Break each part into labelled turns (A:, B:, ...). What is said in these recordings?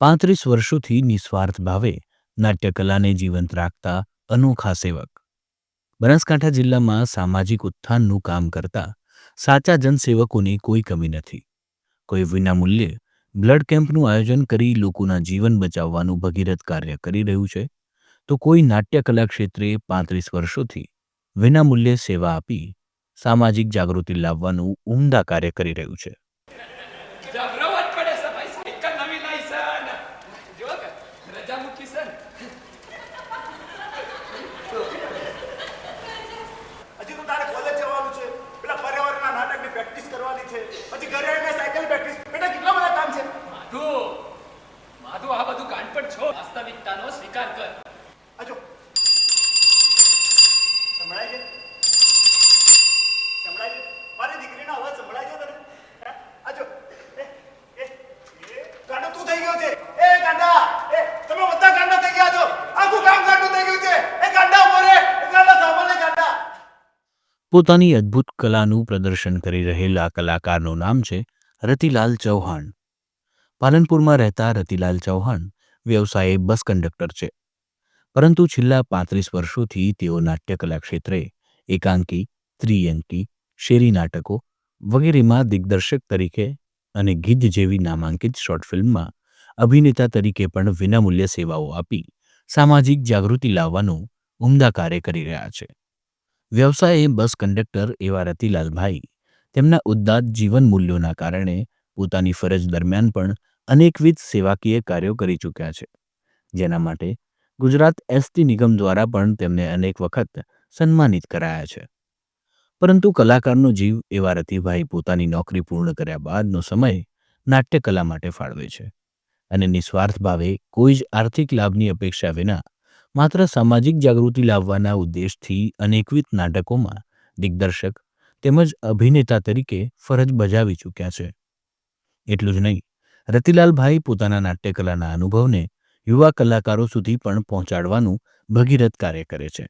A: પાંત્રીસ વર્ષોથી નિસ્વાર્થ ભાવે નાટ્યકલાને જીવંત રાખતા અનોખા સેવક. બનાસકાંઠા જિલ્લામાં સામાજિક ઉત્થાનનું કામ કરતા સાચા જનસેવકોની કોઈ કમી નથી. કોઈ વિનામૂલ્યે બ્લડ કેમ્પનું આયોજન કરી લોકોના જીવન બચાવવાનું ભગીરથ કાર્ય કરી રહ્યું છે, તો કોઈ નાટ્યકલા ક્ષેત્રે પાંત્રીસ વર્ષોથી વિનામૂલ્યે સેવા આપી સામાજિક જાગૃતિ લાવવાનું ઉમદા કાર્ય કરી રહ્યું છે
B: જબરવત પડે છે ભાઈ સાયકલ નવી લાવી છે ને જો કે રજા મૂકી છે ને
C: હજી તો તારે કોલેજ જવાનું છે પેલા પર્યાવરણના નાટકની પ્રેક્ટિસ કરવાની છે ઘરે આવીને સાયકલ પ્રેક્ટિસ બેટા કેટલા બધા કામ છે?
B: માધુ માધુ આ બધું ગાંઠપણ છો. વાસ્તવિકતાનો સ્વીકાર કર.
C: આજો સંભળાય છે સંભળાય છે મારી દીકરીનો અવાજ સંભળાય છે તને હે? આજો એ એ એ ગાંડો તું થઈ ગયો છે એ ગાંડા એ તમે બધા ગાંડા થઈ ગયા છો આખું કામ ગાંડું થઈ ગયું છે એ ગાંડા મોરે એ ગાંડા સાંભળે ગાંડા
A: પોતાની અદ્ભુત કલાનું પ્રદર્શન કરી રહેલા કલાકારનું નામ છે રતિલાલ ચૌહાણ. પાલનપુરમાં રહેતા રતિલાલ ચૌહાણ વ્યવસાયે બસ કંડક્ટર છે. પરંતુ છેલ્લા પાંત્રીસ વર્ષોથી તેઓ નાટ્યકલા ક્ષેત્રે એકાંકી, ત્રિયંકી, શેરી નાટકો વગેરેમાં દિગ્દર્શક તરીકે અને ગીધ જેવી નામાંકિત શોર્ટ ફિલ્મમાં અભિનેતા તરીકે પણ વિનામૂલ્ય સેવાઓ આપી સામાજિક જાગૃતિ લાવવાનું ઉમદા કાર્ય કરી રહ્યા છે. વ્યવસાયે બસ કંડક્ટર એવા રતિલાલભાઈ તેમના ઉદ્દાત જીવન મૂલ્યોના કારણે પોતાની ફરજ દરમિયાન પણ અનેકવિધ સેવાકીય કાર્યો કરી ચૂક્યા છે. જેના માટે ગુજરાત એસટી નિગમ દ્વારા પણ તેમને અનેક વખત સન્માનિત કરાયા છે. પરંતુ કલાકારનો જીવ એવા રતિભાઈ પોતાની નોકરી પૂર્ણ કર્યા બાદનો સમય નાટ્યકલા માટે ફાળવે છે. અને નિસ્વાર્થ ભાવે કોઈ જ આર્થિક લાભની અપેક્ષા વિના માત્ર સામાજિક જાગૃતિ લાવવાના ઉદ્દેશથી અનેકવિધ નાટકોમાં દિગ્દર્શક તેમજ અભિનેતા તરીકે ફરજ બજાવી ચૂક્યા છે. એટલું જ નહીં, રતિલાલભાઈ પોતાના નાટ્યકલાના અનુભવને યુવા કલાકારો સુધી પણ પહોંચાડવાનું ભગીરથ કાર્ય કરે છે.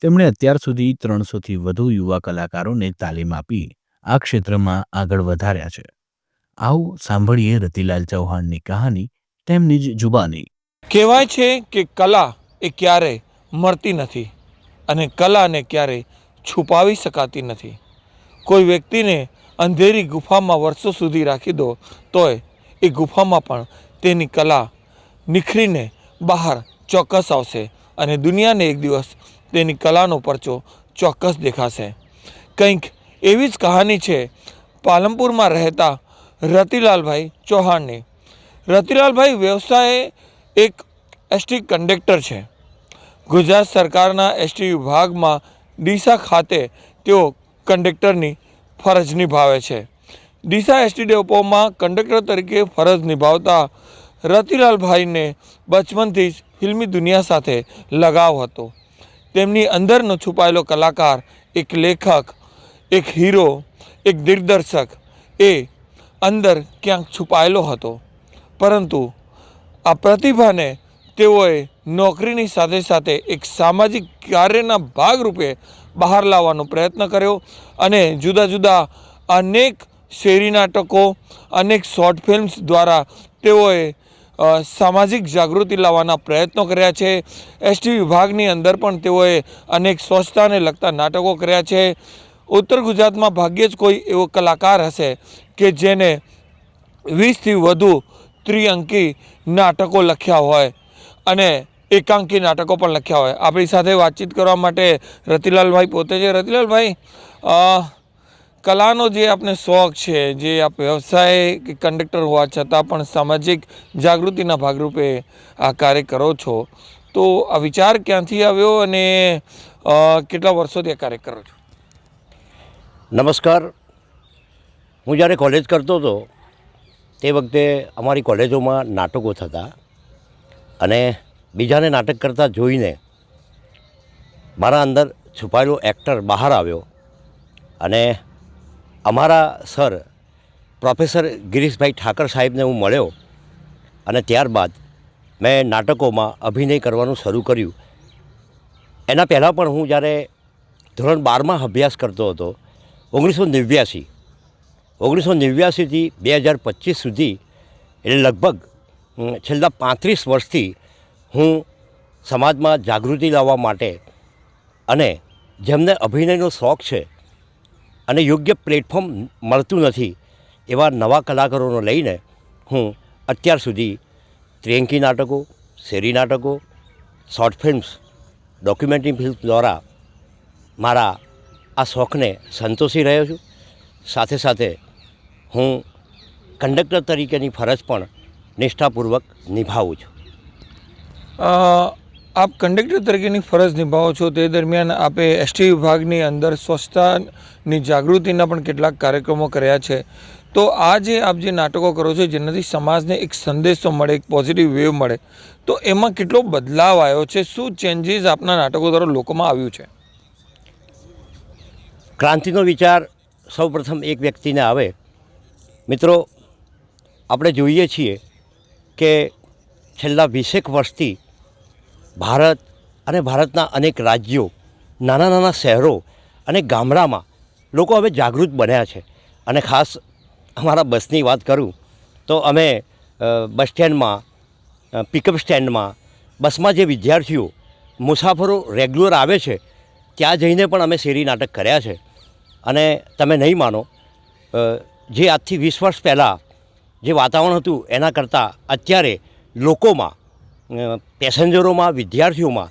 A: તેમણે અત્યાર સુધી ત્રણસોથી વધુ યુવા કલાકારોને તાલીમ આપી આ ક્ષેત્રમાં આગળ વધાર્યા છે. આવો સાંભળીએ રતિલાલ ચૌહાણની કહાની તેમની જ જુબાની.
D: કહેવાય છે કે કલા એ ક્યારેય મળતી નથી અને કલાને ક્યારેય છુપાવી શકાતી નથી. કોઈ વ્યક્તિને અંધેરી ગુફામાં વર્ષો સુધી રાખી દો, તોય એ ગુફામાં પણ તેની કલા નિખરીને બહાર ચોક્કસ આવશે અને દુનિયાને એક દિવસ તેની કલાનો પરચો ચોક્કસ દેખાશે. કંઈક એવી જ કહાની છે પાલનપુરમાં રહેતા રતિલાલભાઈ ચૌહાણની. રતિલાલભાઈ વ્યવસાયે એક એસટી કંડક્ટર છે. ગુજરાત સરકારના એસટી વિભાગમાં ડીસા ખાતે તેઓ કંડક્ટરની ફરજ નિભાવે છે. ડીસા એસટી ડેપોમાં કંડક્ટર તરીકે ફરજ નિભાવતા રતિલાલભાઈને બચપનથી જ ફિલ્મી દુનિયા સાથે લગાવ હતો. તેમની અંદરનો છુપાયેલો કલાકાર, એક લેખક, એક હીરો, એક દિગ્દર્શક એ અંદર ક્યાંક છુપાયેલો હતો. પરંતુ આ પ્રતિભાને તેઓએ નોકરીની સાથે સાથે એક સામાજિક કાર્યના ભાગરૂપે બહાર લાવવાનો પ્રયત્ન કર્યો અને જુદા જુદા અનેક શેરી નાટકો, અનેક શોર્ટ ફિલ્મ્સ દ્વારા તેઓએ સામાજિક જાગૃતિ લાવવાના પ્રયત્નો કર્યા છે. એસટી વિભાગની અંદર પણ તેઓએ અનેક સ્વચ્છતાને લગતા નાટકો કર્યા છે. ઉત્તર ગુજરાતમાં ભાગ્યે જ કોઈ એવો કલાકાર હશે કે જેને વીસથી વધુ ત્રિઅંકી નાટકો લખ્યા હોય. અને એકાંકી નાટકો પણ લખ્યા હોય. આપણી સાથે વાતચીત કરવા માટે રતિલાલભાઈ પોતે છે. રતિલાલભાઈ કલાનો જે આપને શોખ છે, જે આપ વ્યવસાય કે કંડક્ટર હોવા છતાં પણ સામાજિક જાગૃતિના ભાગરૂપે આ કાર્ય કરો છો, તો આ વિચાર ક્યાંથી આવ્યો અને કેટલા વર્ષોથી આ કાર્ય કરો છો?
E: નમસ્કાર. હું જ્યારે કોલેજ કરતો હતો, તે વખતે અમારી કોલેજોમાં નાટકો થતા અને બીજાને નાટક કરતા જોઈને મારા અંદર છુપાયેલો એક્ટર બહાર આવ્યો અને અમારા સર પ્રોફેસર ગિરીશભાઈ ઠાકર સાહેબને હું મળ્યો અને ત્યારબાદ મેં નાટકોમાં અભિનય કરવાનું શરૂ કર્યું. એના પહેલાં પણ હું જ્યારે ધોરણ બારમાં અભ્યાસ કરતો હતો, ઓગણીસો નેવ્યાસી, ઓગણીસો નેવ્યાસીથી બે હજાર પચીસ સુધી, એટલે લગભગ છેલ્લા પાંત્રીસ વર્ષથી હું સમાજમાં જાગૃતિ લાવવા માટે અને જેમને અભિનયનો શોખ છે અને યોગ્ય પ્લેટફોર્મ મળતું નથી એવા નવા કલાકારોને લઈને હું અત્યાર સુધી ત્રેંકી નાટકો, શેરી નાટકો, શોર્ટ ફિલ્મ્સ, ડોક્યુમેન્ટરી ફિલ્મ દ્વારા મારા આ શોખને સંતોષી રહ્યો છું. સાથે સાથે હું કંડક્ટર તરીકેની ફરજ પણ નિષ્ઠાપૂર્વક નિભાવું છું.
D: આપ કંડક્ટર તરીકેની ફરજ નિભાવો છો તે દરમિયાન આપે એસટી વિભાગની અંદર સ્વચ્છતાની જાગૃતિના પણ કેટલાક કાર્યક્રમો કર્યા છે. તો આ જે આપ જે નાટકો કરો છો જેનાથી સમાજને એક સંદેશો મળે, એક પોઝિટિવ વેવ મળે, તો એમાં કેટલો બદલાવ આવ્યો છે? શું ચેન્જીસ આપના નાટકો દ્વારા લોકોમાં આવ્યું છે?
E: ક્રાંતિનો વિચાર સૌપ્રથમ એક વ્યક્તિને આવે. મિત્રો, આપણે જોઈએ છીએ કે છેલ્લા વીસેક વર્ષથી ભારત અને ભારતના અનેક રાજ્યો, નાના નાના શહેરો અને ગામડામાં લોકો હવે જાગૃત બન્યા છે. અને ખાસ અમારા બસની વાત કરું, તો અમે બસ સ્ટેન્ડમાં પિકઅપ સ્ટેન્ડમાં બસમાં જે વિદ્યાર્થીઓ, મુસાફરો રેગ્યુલર આવે છે, ત્યાં જઈને પણ અમે શેરી નાટક કર્યા છે. અને તમે નહીં માનો જે આજથી વીસ વર્ષ પહેલાં જે વાતાવરણ હતું એના કરતાં અત્યારે લોકોમાં પેસેન્જરોમાં, વિદ્યાર્થીઓમાં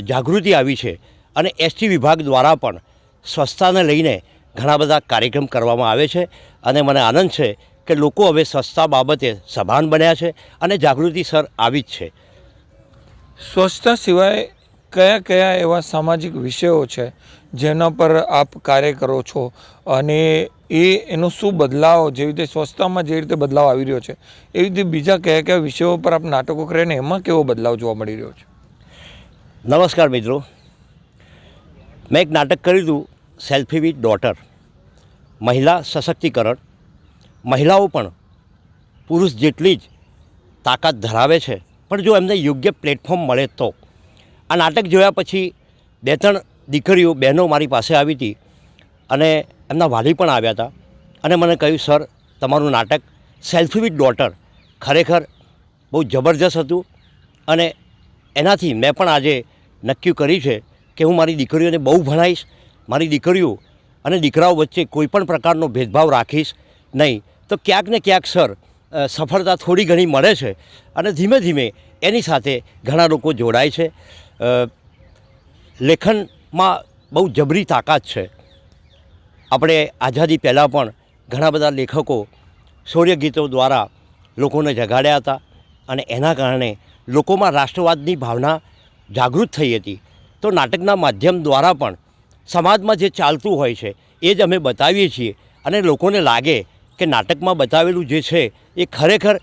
E: જાગૃતિ આવી છે. અને એસટી વિભાગ દ્વારા પણ સ્વચ્છતાને લઈને ઘણા બધા કાર્યક્રમ કરવામાં આવે છે. અને મને આનંદ છે કે લોકો હવે સ્વચ્છતા બાબતે સભાન બન્યા છે અને જાગૃતિ સર આવી જ છે.
D: સ્વચ્છતા સિવાય કયા કયા એવા સામાજિક વિષયો છે જેના પર આપ કાર્ય કરો છો? અને એ એનો શું બદલાવ, જેવી રીતે સ્વચ્છતામાં જે રીતે બદલાવ આવી રહ્યો છે, એવી રીતે બીજા કયા કયા વિષયો પર આપ નાટકો કરે ને, એમાં કેવો બદલાવ જોવા મળી રહ્યો છે?
E: નમસ્કાર મિત્રો. મેં એક નાટક કર્યું હતું સેલ્ફી વિથ ડોટર મહિલા સશક્તિકરણ. મહિલાઓ પણ પુરુષ જેટલી જ તાકાત ધરાવે છે, પણ જો એમને યોગ્ય પ્લેટફોર્મ મળે તો. આ નાટક જોયા પછી બે ત્રણ દીકરીઓ, બહેનો મારી પાસે આવી હતી અને એમના વાલી પણ આવ્યા હતા. અને મને કહ્યું, સર, તમારું નાટક સેલ્ફી વિથ ડોટર ખરેખર બહુ જબરજસ્ત હતું. અને એનાથી મેં પણ આજે નક્કી કર્યું છે કે હું મારી દીકરીઓને બહુ ભણાવીશ મારી દીકરીઓ અને દીકરાઓ વચ્ચે કોઈપણ પ્રકારનો ભેદભાવ રાખીશ નહીં. તો ક્યાંક ને ક્યાંક, સર સફળતા થોડી ઘણી મળે છે અને ધીમે ધીમે એની સાથે ઘણા લોકો જોડાય છે. લેખનમાં બહુ જબરી તાકાત છે. આપણે આઝાદી પહેલાં પણ ઘણા બધા લેખકો શૌર્યગીતો દ્વારા લોકોને જગાડ્યા હતા અને એના કારણે લોકોમાં રાષ્ટ્રવાદની ભાવના જાગૃત થઈ હતી. તો નાટકના માધ્યમ દ્વારા પણ સમાજમાં જે ચાલતું હોય છે, એ જ અમે બતાવીએ છીએ અને લોકોને લાગે કે નાટકમાં બતાવેલું જે છે, એ ખરેખર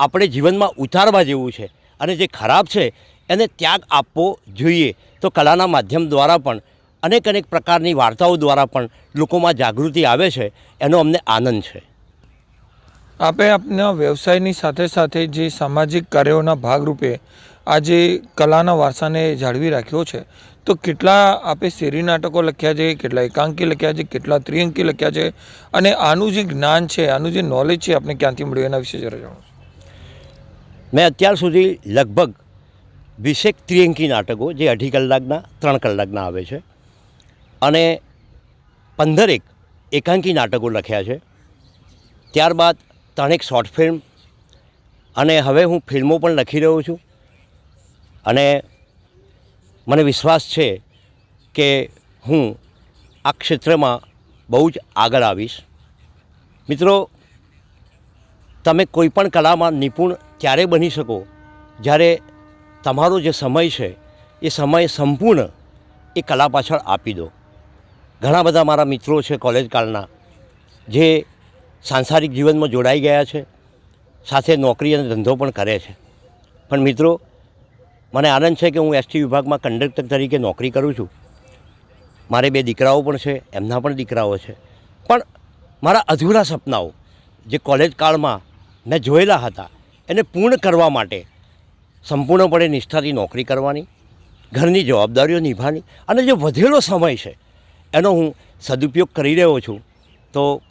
E: આપણે જીવનમાં ઉતારવા જેવું છે અને જે ખરાબ છે, એને ત્યાગ આપવો જોઈએ. તો કલાના માધ્યમ દ્વારા પણ અનેક અનેક પ્રકારની વાર્તાઓ દ્વારા પણ લોકોમાં જાગૃતિ આવે છે એનો અમને આનંદ છે.
D: આપે આપના વ્યવસાયની સાથે સાથે જે સામાજિક કાર્યોના ભાગરૂપે આજે કલાના વારસાને જાળવી રાખ્યો છે તો કેટલા આપે શેરી નાટકો લખ્યા છે કેટલા એકાંકી લખ્યા છે કેટલા ત્રિઅંકી લખ્યા છે અને આનું જે જ્ઞાન છે આનું જે નોલેજ છે આપણે ક્યાંથી મળ્યું એના વિશે જરા જણાવો.
E: મેં અત્યાર સુધી લગભગ વીસેક ત્રિઅંકી નાટકો જે અઢી કલાકના ત્રણ કલાકના આવે છે અને પંદરેક એકાંકી નાટકો લખ્યા છે. ત્યારબાદ ત્રણેક શોર્ટ ફિલ્મ અને હવે હું ફિલ્મો પણ લખી રહ્યો છું. અને મને વિશ્વાસ છે કે હું આ ક્ષેત્રમાં બહુ જ આગળ આવીશ. મિત્રો, તમે કોઈપણ કલામાં નિપુણ ત્યારે બની શકો? જ્યારે તમારો જે સમય છે, એ સમય સંપૂર્ણ એ કલા પાછળ આપી દો. ઘણા બધા મારા મિત્રો છે કોલેજ કાળના, જે સાંસારિક જીવનમાં જોડાઈ ગયા છે, સાથે નોકરી અને ધંધો પણ કરે છે. પણ મિત્રો, મને આનંદ છે કે હું એસટી વિભાગમાં કંડક્ટર તરીકે નોકરી કરું છું. મારે બે દીકરાઓ પણ છે, એમના પણ દીકરાઓ છે. પણ મારા અધૂરા સપનાઓ, જે કોલેજ કાળમાં મેં જોયેલા હતા, એને પૂર્ણ કરવા માટે સંપૂર્ણપણે નિષ્ઠાથી નોકરી કરવાની, ઘરની જવાબદારીઓ નિભાવવાની અને જે વધેલો સમય છે એનો હું સદુપયોગ કરી રહ્યો છું. તો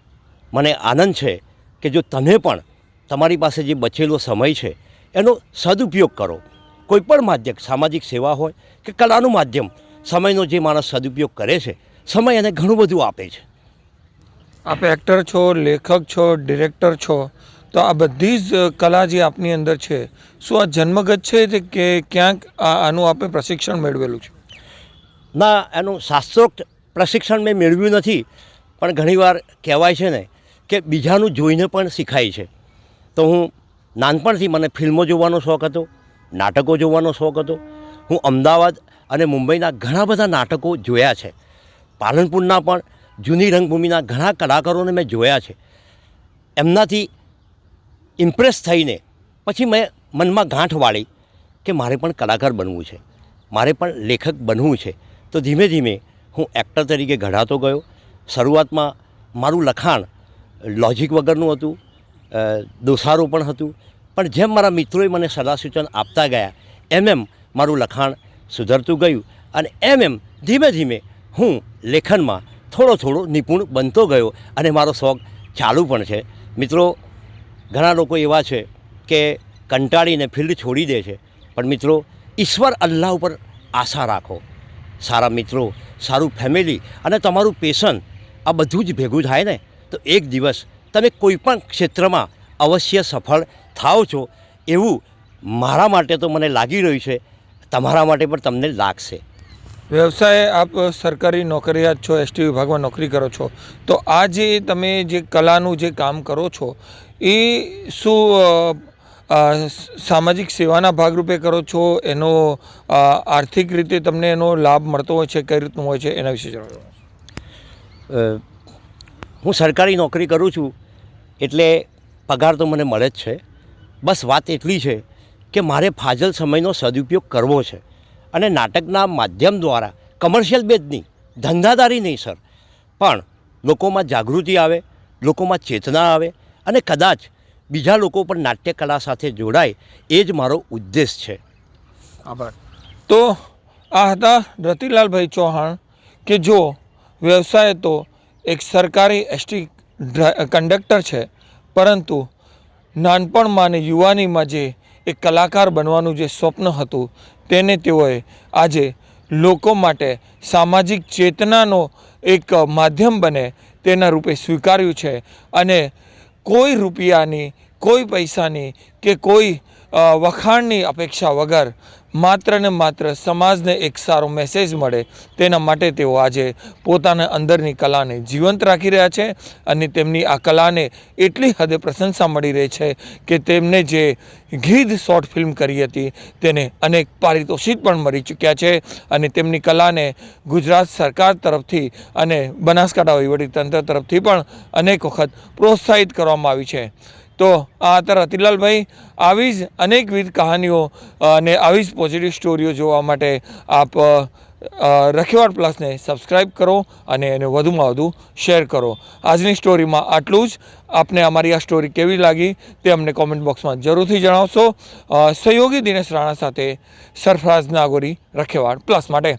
E: મને આનંદ છે કે જો તમે પણ તમારી પાસે જે બચેલો સમય છે એનો સદુપયોગ કરો. કોઈપણ માધ્યમ સામાજિક સેવા હોય કે કલાનું માધ્યમ સમયનો જે માણસ સદુપયોગ કરે છે સમય એને ઘણું બધું આપે છે.
D: આપ એક્ટર છો લેખક છો ડિરેક્ટર છો તો આ બધી જ કલા જે આપની અંદર છે શું આ જન્મગત છે કે ક્યાંક આનું આપે પ્રશિક્ષણ મેળવેલું છે?
E: ના એનું શાસ્ત્રોક્ત પ્રશિક્ષણ મેં મેળવ્યું નથી, પણ ઘણીવાર કહેવાય છે ને કે બીજાનું જોઈને પણ શીખાય છે. તો હું નાનપણથી મને ફિલ્મો જોવાનો શોખ હતો, નાટકો જોવાનો શોખ હતો. હું અમદાવાદ અને મુંબઈના ઘણા બધા નાટકો જોયા છે. પાલનપુરના પણ જૂની રંગભૂમિના ઘણા કલાકારોને મેં જોયા છે. એમનાથી ઇમ્પ્રેસ થઈને પછી મેં મનમાં ગાંઠ વાળી કે મારે પણ કલાકાર બનવું છે. મારે પણ લેખક બનવું છે. તો ધીમે ધીમે હું એક્ટર તરીકે ઘડાતો ગયો. શરૂઆતમાં મારું લખાણ લોજિક વગરનું હતું. દોસારું પણ હતું. પણ જેમ મારા મિત્રોએ મને સલાહ સૂચન આપતા ગયા, એમ એમ મારું લખાણ સુધરતું ગયું અને એમ એમ ધીમે ધીમે હું લેખનમાં થોડો થોડો નિપુણ બનતો ગયો અને મારો શોખ ચાલુ પણ છે. મિત્રો, ઘણા લોકો એવા છે કે કંટાળીને ફિલ્ડ છોડી દે છે. પણ મિત્રો, ઈશ્વર અલ્લાહ ઉપર આશા રાખો. સારા મિત્રો, સારું ફેમિલી અને તમારું પેશન આ બધું જ ભેગું થાય ને, તો એક દિવસ તમે કોઈપણ ક્ષેત્રમાં અવશ્ય સફળ થાઓ છો એવું મારા માટે તો મને લાગી રહ્યું છે. તમારા માટે પણ તમને લાગશે.
D: વ્યવસાય આપ સરકારી નોકરિયાત છો, એસટી વિભાગમાં નોકરી કરો છો, તો આ જે તમે જે કલાનું જે કામ કરો છો, એ શું સામાજિક સેવાના ભાગરૂપે કરો છો, એનો આર્થિક રીતે તમને એનો લાભ મળતો હોય છે, કઈ રીતનું હોય છે, એના વિશે જણાવો.
E: હું સરકારી નોકરી કરું છું, એટલે પગાર તો મને મળે જ છે. બસ વાત એટલી છે કે મારે ફાજલ સમયનો સદુપયોગ કરવો છે. અને નાટકના માધ્યમ દ્વારા કમર્શિયલ બેજ નહીં ધંધાદારી નહીં, સર. પણ લોકોમાં જાગૃતિ આવે, લોકોમાં ચેતના આવે, અને કદાચ બીજા લોકો પણ નાટ્યકલા સાથે જોડાય, એ જ મારો ઉદ્દેશ છે.
D: આભાર. તો આ હતા રતિલાલભાઈ ચૌહાણ કે જો વ્યવસાય તો એક સરકારી એસટી કંડક્ટર છે, પરંતુ નાનપણમાં અને યુવાનીમાં જે એક કલાકાર બનવાનું જે સ્વપ્ન હતું, તેને તેઓએ આજે લોકો માટે સામાજિક ચેતનાનો એક માધ્યમ બને તેના રૂપે સ્વીકાર્યું છે અને કોઈ રૂપિયાની કોઈ પૈસાની કે કોઈ વખાણની અપેક્ષા વગર માત્ર ને માત્ર સમાજને એક સારો મેસેજ મળે તેના માટે તેઓ આજે પોતાના અંદરની કલાને જીવંત રાખી રહ્યા છે અને તેમની આ કલાને એટલી હદે પ્રશંસા મળી રહી છે કે તેમને જે ગીધ શોર્ટ ફિલ્મ કરી હતી તેને અનેક પારિતોષિક પણ મળી ચૂક્યા છે અને તેમની કલાને ગુજરાત સરકાર તરફથી અને બનાસકાંઠા વહીવટીતંત્ર તરફથી પણ અનેક વખત પ્રોત્સાહિત કરવામાં આવી છે. તો આ હતા રતિલાલભાઈ. આવી જ અનેકવિધ કહાનીઓ અને આવી જ પોઝિટિવ સ્ટોરીઓ જોવા માટે આપ રખેવાડ પ્લસને સબસ્ક્રાઈબ કરો અને એને વધુમાં વધુ શેર કરો. આજની સ્ટોરીમાં આટલું જ. આપને અમારી આ સ્ટોરી કેવી લાગી તે અમને કોમેન્ટ બોક્સમાં જરૂરથી જણાવશો. સહયોગી દિનેશ રાણા સાથે સરફરાઝ નાગોરી રખેવાડ પ્લસ માટે.